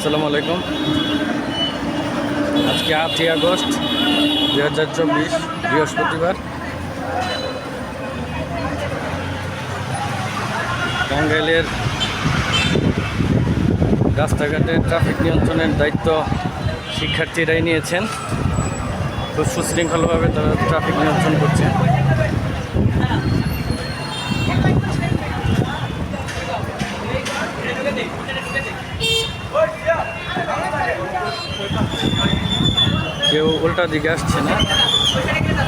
আসসালামু আলাইকুম। আজকে আটই আগস্ট, দুই হাজার চব্বিশ, বৃহস্পতিবার। টাঙ্গাইলের রাস্তাঘাটে ট্রাফিক নিয়ন্ত্রণের দায়িত্ব শিক্ষার্থীরাই নিয়েছেন। খুব সুশৃঙ্খলভাবে তারা ট্রাফিক নিয়ন্ত্রণ করছে। কেউ উল্টা দিকে আসছে না।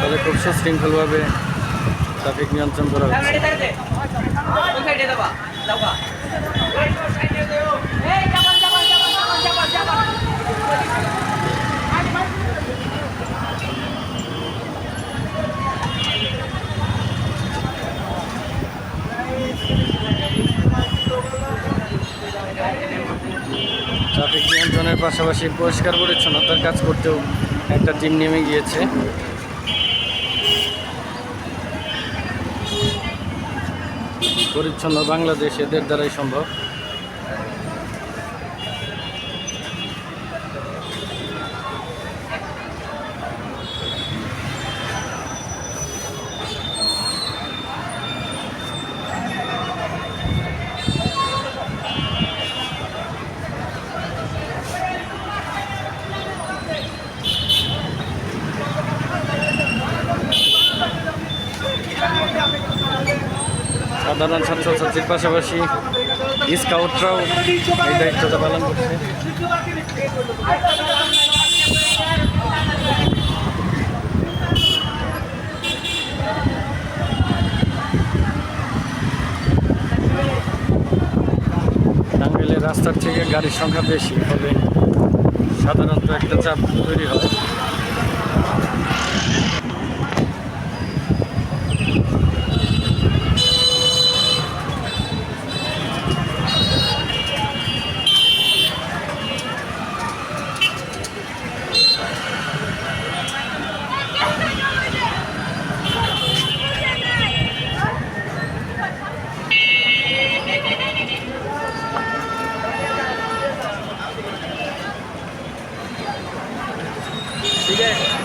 তবে খুব সুশৃঙ্খলভাবে ট্রাফিক নিয়ন্ত্রণ করা হচ্ছে। ট্রাফিক নিয়ন্ত্রণের পাশাপাশি পরিষ্কার পরিচ্ছন্নতার কাজ করতেও একটা টিম নেমে গিয়েছে। পরিচ্ছন্ন বাংলাদেশ এদের দ্বারাই সম্ভব। সাধারণ ছাত্রছাত্রীর পাশাপাশি স্কাউটরাও এই দায়িত্বটা পালন করছে। রাস্তার থেকে গাড়ির সংখ্যা বেশি, ফলে সাধারণত একটা চাপ তৈরি হয়। ठीक है